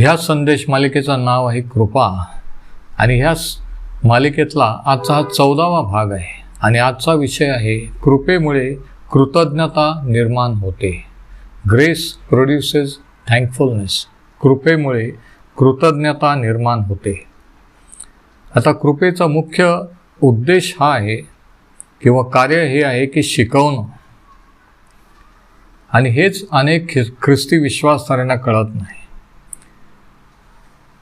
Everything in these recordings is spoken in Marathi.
ह्या संदेश मालिकेचं नाव आहे कृपा. आणि ह्या मालिकेतला आजचा हा चौदावा भाग आहे. आणि आजचा विषय आहे कृपेमुळे कृतज्ञता निर्माण होते. ग्रेस प्रोड्युसेस थँकफुलनेस कृपेमुळे कृतज्ञता निर्माण होते. आता कृपेचा मुख्य उद्देश हा आहे किंवा कार्य हे आहे की शिकवणं. आणि हेच अनेक ख्रि ख्रिस्ती विश्वासधाऱ्यांना कळत नाही.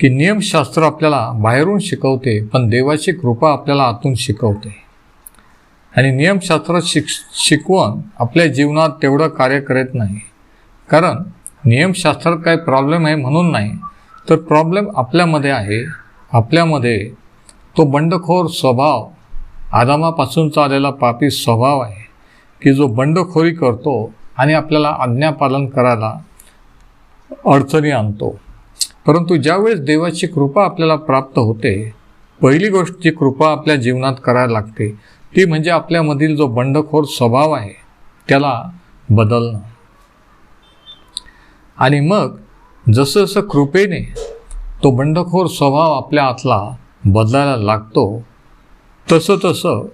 की नियमशास्त्र आपल्याला बाहेरून शिकवते पण देवाची कृपा आपल्याला आतून शिकवते. आणि नियमशास्त्र शिक शिकवण आपल्या जीवनात तेवढं कार्य करत नाही. कारण नियमशास्त्रात काय प्रॉब्लेम आहे म्हणून नाही तर प्रॉब्लेम आपल्यामध्ये आहे. आपल्यामध्ये तो बंडखोर स्वभाव आदामापासूनचा आलेला पापी स्वभाव आहे की जो बंडखोरी करतो आणि आपल्याला आज्ञापालन करायला अडचणी आणतो. परंतु ज्यावेळेस देवाची कृपा आपल्याला प्राप्त होते पहिली गोष्ट जी कृपा आपल्या जीवनात करायला लागते ती म्हणजे आपल्यामधील जो बंडखोर स्वभाव आहे त्याला बदलणं. आणि मग जसं जसं कृपेने तो बंडखोर स्वभाव आपल्या आतला बदलायला लागतो तसं तसं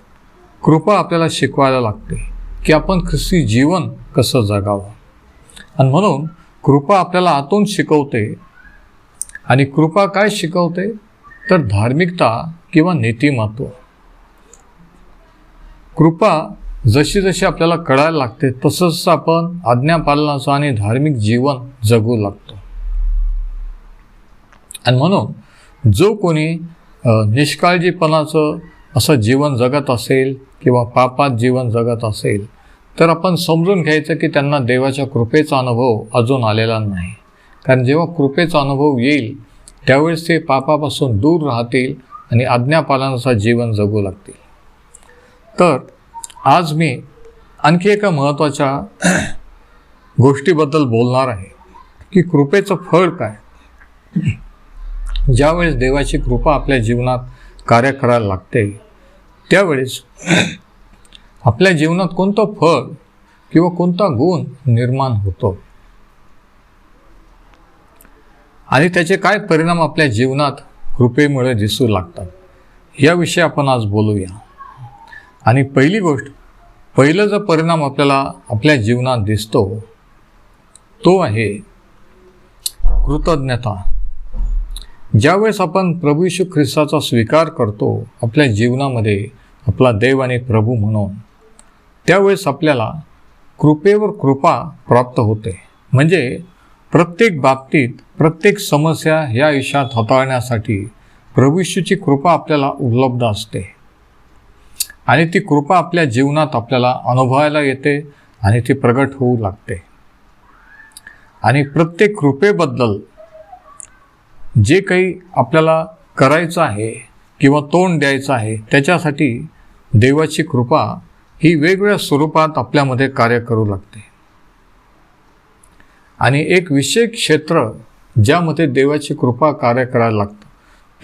कृपा आपल्याला शिकवायला लागते की आपण ख्रिस्ती जीवन कसं जगावं. आणि म्हणून कृपा आपल्याला आतून शिकवते आणि कृपा काय शिकवते? तर धार्मिकता किंवा नीतिमत्व. कृपा जशी जशी आपल्याला कळायला लागते तसंच आपण आज्ञापालनाचं आणि धार्मिक जीवन जगू लागतो. आणि म्हणून जो कोणी निष्काळजीपणाचं असं जीवन जगत असेल किंवा पापात जीवन जगत असेल तर आपण समजून घ्यायचं की त्यांना देवाच्या कृपेचा अनुभव अजून आलेला नाही. कारण जेव्हा कृपेचा अनुभव येईल त्यावेळेस ते पापापासून दूर राहतील आणि आज्ञापालनाचा जीवन जगू लागतील. तर आज मी आणखी एका महत्त्वाच्या गोष्टीबद्दल बोलणार आहे की कृपेचं फळ काय? ज्यावेळेस देवाची कृपा आपल्या जीवनात कार्य करायला लागते त्यावेळेस आपल्या जीवनात कोणतं फळ किंवा कोणता गुण निर्माण होतो? आणि त्याचे काय परिणाम आपल्या जीवनात कृपेमुळे दिसू लागतात? याविषयी आपण आज बोलूया. आणि पहिली गोष्ट पहिलं जो परिणाम आपल्याला आपल्या जीवनात दिसतो तो आहे कृतज्ञता. ज्यावेळेस आपण प्रभू ख्रिस्ताचा स्वीकार करतो आपल्या जीवनामध्ये आपला देव आणि प्रभू म्हणून त्यावेळेस आपल्याला कृपेवर कृपा प्राप्त होते. म्हणजे प्रत्येक बाबतीत प्रत्येक समस्या या आयुष्यात हाताळण्यासाठी प्रभू कृपा आपल्याला उपलब्ध असते. आणि ती कृपा आपल्या जीवनात आपल्याला अनुभवायला येते आणि ती प्रगट होऊ लागते. आणि प्रत्येक कृपेबद्दल जे काही आपल्याला करायचं आहे किंवा तोंड द्यायचं आहे त्याच्यासाठी देवाची कृपा ही वेगवेगळ्या स्वरूपात आपल्यामध्ये कार्य करू लागते. आणि एक विशेष क्षेत्र ज्यामध्ये देवाची कृपा कार्य करायला लागतं.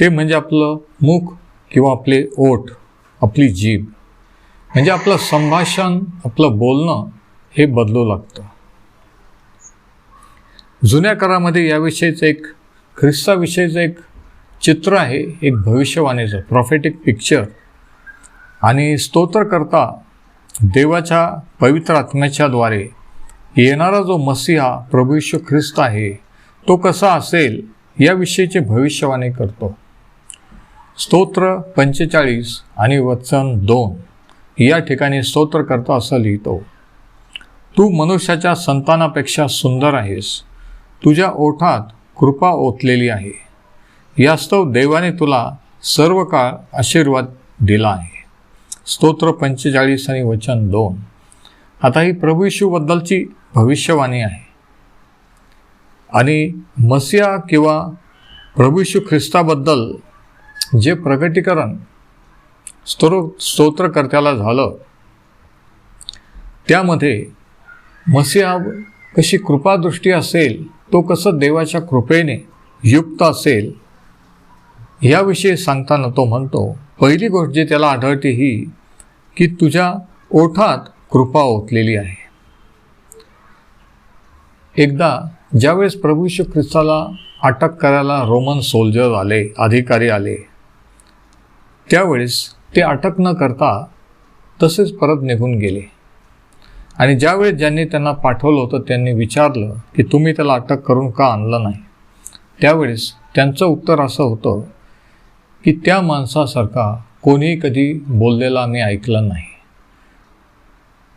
ते म्हणजे आपलं मुख किंवा आपले ओठ आपली जीभ. म्हणजे आपलं संभाषण आपलं बोलणं हे बदलू लागतं. जुन्या काळामध्ये याविषयीचं एक ख्रिस्ताविषयीचं एक चित्र आहे एक भविष्यवाणीचं प्रॉफेटिक पिक्चर आणि स्तोत्रकर्ता देवाच्या पवित्र आत्म्याच्याद्वारे येणारा जो मसीहा प्रभू ख्रिस्त आहे तो कसा असेल याविषयीचे भविष्यवाणी करतो. स्तोत्र पंचेचाळीस आणि वचन दोन या ठिकाणी स्तोत्रकर्ता असं लिहितो. तू मनुष्याच्या संतानापेक्षा सुंदर आहेस. तुझ्या ओठात कृपा ओतलेली आहे. यास्तव देवाने तुला सर्व काळ आशीर्वाद दिला आहे. स्तोत्र पंचेचाळीस आणि वचन दोन. आता ही प्रभू येशूबद्दलची भविष्यवाणी आहे. आणि मसिया किंवा प्रभू येशू ख्रिस्ताबद्दल जे प्रकटीकरण स्तोत्र स्तोत्रकर्त्याला झालं त्यामध्ये मसिया कशी कृपादृष्टी असेल तो कसं देवाच्या कृपेने युक्त असेल याविषयी सांगताना तो म्हणतो पहिली गोष्ट जी त्याला आढळते ही की तुझ्या ओठात कृपा ओतलेली आहे. एकदा ज्यावेळेस प्रभू श्री ख्रिस्ताला अटक करायला रोमन सोल्जर आले अधिकारी आले त्यावेळेस ते अटक न करता तसेच परत निघून गेले. आणि ज्यावेळेस ज्यांनी त्यांना पाठवलं होतं त्यांनी विचारलं की तुम्ही त्याला अटक करून का आणलं नाही? त्यावेळेस त्यांचं उत्तर असं होतं की त्या माणसासारखा कोणी कधी बोललेला मी ऐकलं नाही.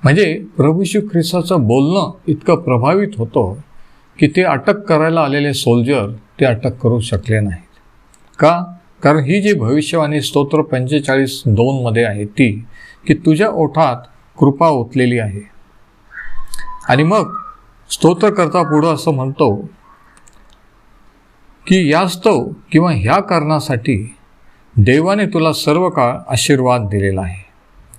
म्हणजे प्रभू ख्रिस्ताचं बोलणं इतकं प्रभावित होतं की ते अटक करायला आलेले सोल्जर ते अटक करू शकले नाहीत. का? कारण ही जी भविष्यवाणी स्तोत्र पंचेचाळीस दोनमध्ये आहे ती की तुझ्या ओठात कृपा ओतलेली आहे. आणि मग स्तोत्रकर्ता पुढं असं म्हणतो की यास्तव किंवा ह्या कारणासाठी देवाने तुला सर्व काळ आशीर्वाद दिलेला आहे.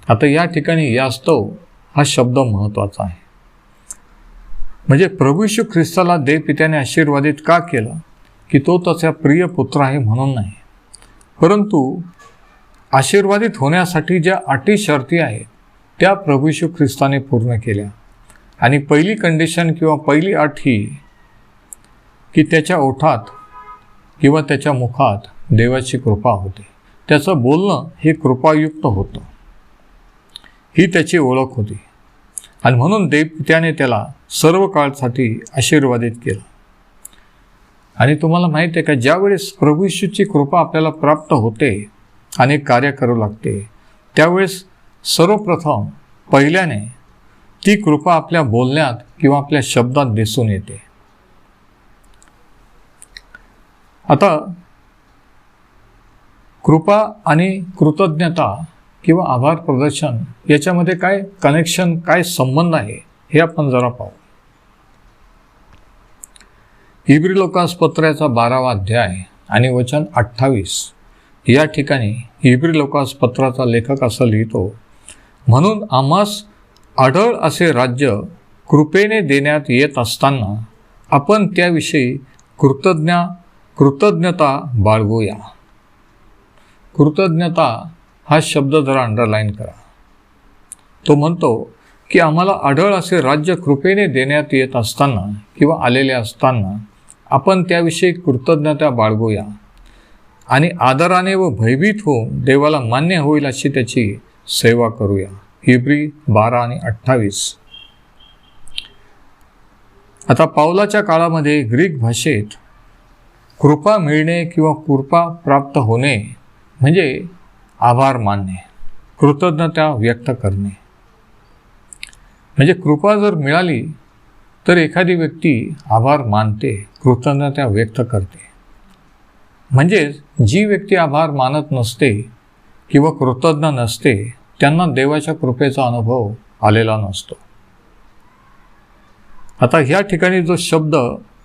आता या ठिकाणी यास्तव हा शब्द महत्त्वाचा आहे. म्हणजे प्रभू ख्रिस्ताला देवपित्याने आशीर्वादित का केलं? की तो त्याचा प्रिय पुत्र आहे म्हणून नाही. परंतु आशीर्वादित होण्यासाठी ज्या अटी शर्ती आहेत त्या प्रभू ख्रिस्ताने पूर्ण केल्या. आणि पहिली कंडिशन किंवा पहिली अट ही की त्याच्या ओठात किंवा त्याच्या मुखात देवाची कृपा होते. त्याचं बोलणं हे कृपायुक्त होतं. ही त्याची ओळख होती. आणि म्हणून देवपित्याने त्याला सर्व काळसाठी आशीर्वादित केलं. आणि तुम्हाला माहीत आहे का ज्यावेळेस प्रभू कृपा आपल्याला प्राप्त होते आणि कार्य करू लागते त्यावेळेस सर्वप्रथम पहिल्याने ती कृपा आपल्या बोलण्यात किंवा आपल्या शब्दात दिसून येते. आता कृपा आणि कृतज्ञता किंवा आभार प्रदर्शन याच्यामध्ये काय कनेक्शन काय संबंध आहे हे आपण जरा पाहू. हिब्री लोकांस पत्राचा बारावा अध्याय आणि वचन अठ्ठावीस. या ठिकाणी हिब्री लोकांस पत्राचा लेखक असं लिहितो म्हणून आम्हास आढळ असे राज्य कृपेने देण्यात येत असताना आपण त्याविषयी कृतज्ञा कृतज्ञता बाळगूया. कृतज्ञता हा शब्द जरा अंडरलाईन करा. तो म्हणतो की आम्हाला आढळ असे राज्य कृपेने देण्यात येत असताना किंवा आलेले असताना आपण त्याविषयी कृतज्ञता बाळगूया आणि आदराने व भयभीत होऊन देवाला मान्य होईल अशी त्याची सेवा करूया. हिब्री बारा आणि अठ्ठावीस. आता पावलाच्या काळामध्ये ग्रीक भाषेत कृपा मिळणे किंवा कृपा प्राप्त होणे म्हणजे आभार मानणे कृतज्ञता व्यक्त करणे. म्हणजे कृपा जर मिळाली तर एखादी व्यक्ती आभार मानते कृतज्ञता व्यक्त करते. म्हणजेच जी व्यक्ती आभार मानत नसते किंवा कृतज्ञ नसते त्यांना देवाच्या कृपेचा अनुभव आलेला नसतो. आता ह्या ठिकाणी जो शब्द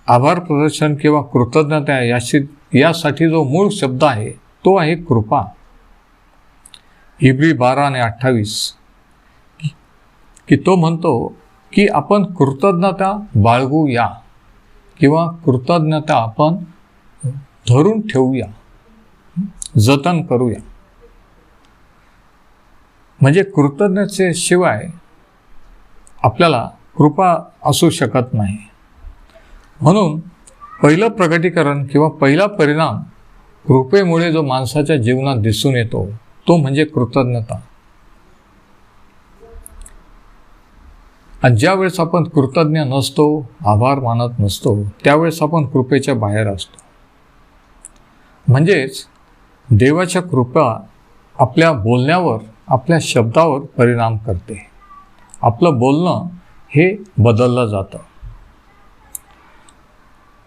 आभार प्रदर्शन किंवा कृतज्ञता याशी यासाठी जो मूळ शब्द आहे तो आहे कृपा. हिब्री बारा आणि अठ्ठावीस. की तो म्हणतो की आपण कृतज्ञता बाळगूया किंवा कृतज्ञता आपण धरून ठेवूया जतन करूया. म्हणजे कृतज्ञतेशिवाय आपल्याला कृपा असू शकत नाही. म्हणून पहिलं प्रगटीकरण किंवा पहिला परिणाम कृपेमुळे जो माणसाच्या जीवनात दिसून येतो तो म्हणजे कृतज्ञता. आणि ज्यावेळेस आपण कृतज्ञ नसतो आभार मानत नसतो त्यावेळेस आपण कृपेच्या बाहेर असतो. म्हणजेच देवाच्या कृपा आपल्या बोलण्यावर आपल्या शब्दावर परिणाम करते. आपलं बोलणं हे बदललं जातं.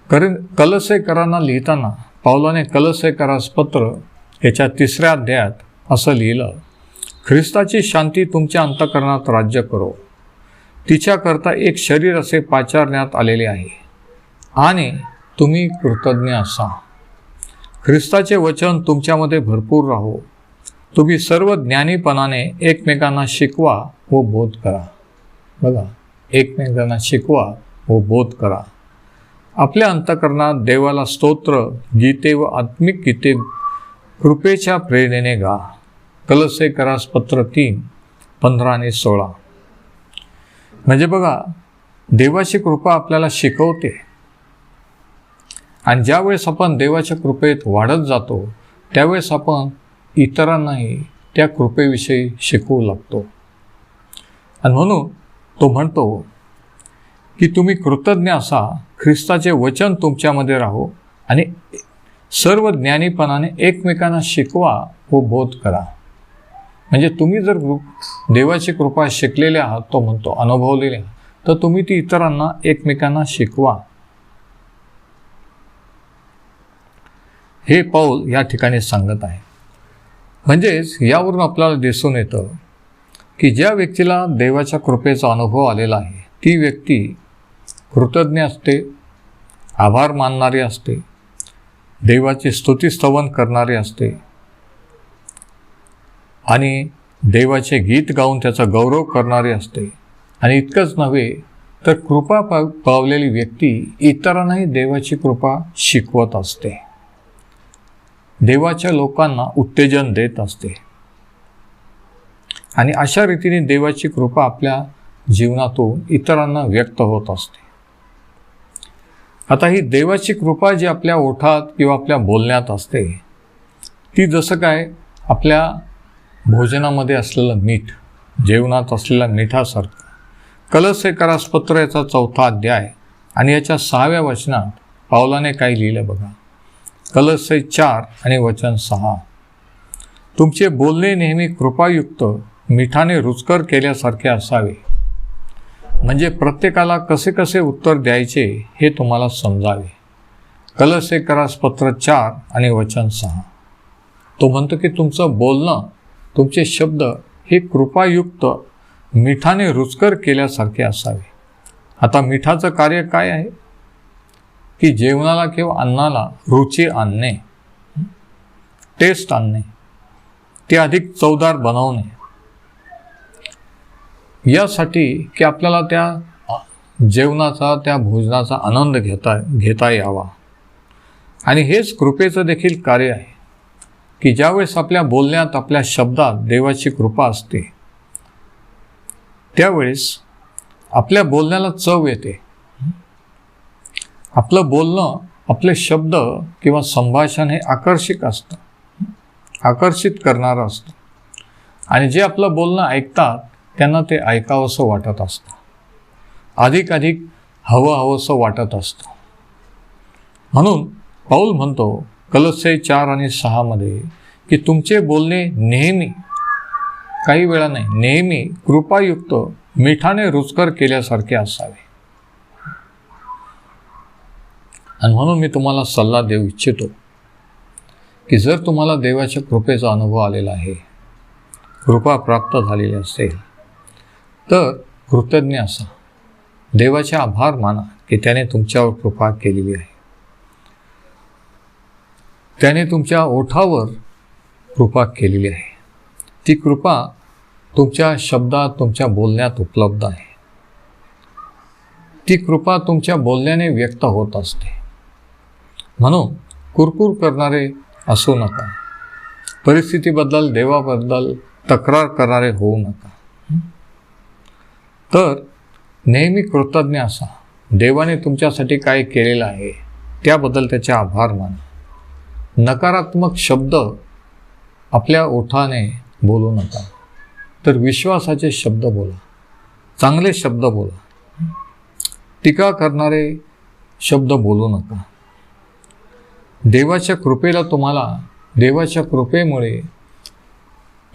कारण कलसेकरांना लिहिताना पावलाने कलसेकरास पत्र याच्या तिसऱ्या अध्यायात असं लिहिलं ख्रिस्ताची शांती तुमच्या अंतकरणात राज्य करो. तिच्याकरता एक शरीर असे पाचारण्यात आलेले आहे. आणि तुम्ही कृतज्ञ असा. ख्रिस्ताचे वचन तुमच्यामध्ये भरपूर राहो. तुम्ही सर्व ज्ञानीपणाने एकमेकांना शिकवा व बोध करा. बघा एकमेकांना शिकवा व बोध करा. आपल्या अंतकरणात देवाला स्तोत्र गीते व आत्मिक गीते कृपेच्या प्रेरणेने गा. कलसे करास पत्र तीन पंधरा आणि सोळा. म्हणजे बघा देवाची कृपा आपल्याला शिकवते. आणि ज्यावेळेस आपण देवाच्या कृपेत वाढत जातो त्यावेळेस आपण इतरांनाही त्या कृपेविषयी शिकवू लागतो. आणि म्हणून तो म्हणतो की तुम्ही कृतज्ञ असा ख्रिस्ताचे वचन तुमच्यामध्ये राहो आणि सर्व ज्ञानीपणाने एकमेकांना शिकवा व बोध करा. म्हणजे तुम्ही जर देवाची कृपा शिकलेले आहात तो म्हणतो अनुभवलेले आहात तर तुम्ही ती इतरांना एकमेकांना शिकवा. हे पाऊल या ठिकाणी सांगत आहे. म्हणजेच यावरून आपल्याला दिसून येतं की ज्या व्यक्तीला देवाच्या कृपेचा अनुभव आलेला आहे ती व्यक्ती कृतज्ञ असते आभार मानणारी असते देवाची स्तुतीस्तवन करणारी असते आणि देवाचे गीत गाऊन त्याचा गौरव करणारी असते. आणि इतकंच नव्हे तर कृपा पाव पावलेली व्यक्ती इतरांनाही देवाची कृपा शिकवत असते. देवाच्या लोकांना उत्तेजन देत असते. आणि अशा रीतीने देवाची कृपा आपल्या जीवनातून इतरांना व्यक्त होत असते. आता ही देवाची कृपा जी आपल्या ओठात किंवा आपल्या बोलण्यात असते ती जसं काय आपल्या भोजनामध्ये असलेलं मीठ जेवणात असलेल्या मिठासारखं. कलस हे करासपत्र याचा चौथा अध्याय आणि याच्या सहाव्या वचनात पावलाने काय लिहिलं बघा. कलसे चार आणि वचन सहा. तुमचे बोलणे नेहमी कृपायुक्त मिठाने रुचकर केल्यासारखे असावे. म्हणजे प्रत्येकाला कसे कसे उत्तर द्यायचे हे तुम्हाला समजावे. कलस हे करासपत्र चार आणि वचन सहा. तो म्हणतो की तुमचं बोलणं तुमचे शब्द हे कृपायुक्त मिठाने रुचकर केल्यासारखे असावे. आता मिठाचं कार्य काय आहे? की जेवणाला किंवा अन्नाला रुची आणणे टेस्ट आणणे ते अधिक चवदार बनवणे. यासाठी की आपल्याला त्या जेवणाचा त्या भोजनाचा आनंद घेता घेता यावा. आणि हेच कृपेचं देखील कार्य आहे. की ज्यावेळेस आपल्या बोलण्यात आपल्या शब्दात देवाची कृपा असते त्यावेळेस आपल्या बोलण्याला चव येते. आपलं बोलणं आपले शब्द किंवा संभाषण हे आकर्षक असतं. आकर्षित करणारं असतं. आणि जे आपलं बोलणं ऐकतात त्यांना ते ऐकावंसं वाटत असतं. अधिक अधिक हवं हवंसं वाटत असतं. म्हणून पाऊल म्हणतो कलसे चार आणि सहामध्ये की तुमचे बोलणे नेहमी काही वेळा नाही नेहमी कृपायुक्त मिठाने रुचकर केल्यासारखे असावे. आणि म्हणून मी तुम्हाला सल्ला देऊ इच्छितो की जर तुम्हाला देवाच्या कृपेचा अनुभव आलेला आहे कृपा प्राप्त झालेली असेल तर कृतज्ञ असा. देवाचे आभार माना की त्याने तुमच्यावर कृपा केलेली आहे. त्याने तुमच्या ओठावर कृपा केलेली आहे. ती कृपा तुमच्या शब्दात तुमच्या बोलण्यात उपलब्ध आहे. ती कृपा तुमच्या बोलण्याने व्यक्त होत असते. म्हणून कुरकुर करणारे असू नका. परिस्थितीबद्दल देवाबद्दल तक्रार करणारे होऊ नका. तर नेहमी कृतज्ञ असा. देवाने तुमच्यासाठी काय केलेलं आहे त्याबद्दल त्याचे आभार माना. नकारात्मक शब्द आपल्या ओठाने बोलू नका. तर विश्वासाचे शब्द बोला. चांगले शब्द बोला. टीका करणारे शब्द बोलू नका. देवाच्या कृपेला तुम्हाला देवाच्या कृपेमुळे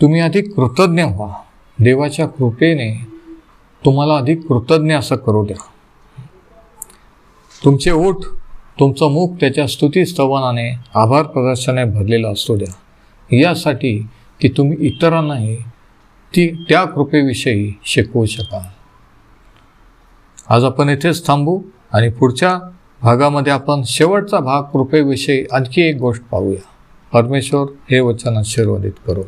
तुम्ही अधिक कृतज्ञ व्हा. देवाच्या कृपेने तुम्हाला अधिक कृतज्ञ असं करू द्या. तुमचे ओठ तुमचं मुख त्याच्या स्तुतीस्तवनाने आभार प्रदर्शनाने भरलेलं असू द्या. यासाठी की तुम्ही इतरांनाही ती त्या कृपेविषयी शिकवू शकाल. आज आपण इथेच थांबू आणि पुढच्या भागामध्ये आपण शेवटचा भाग कृपेविषयी आणखी एक गोष्ट पाहूया. परमेश्वर हे वचन आशीर्वादित करू.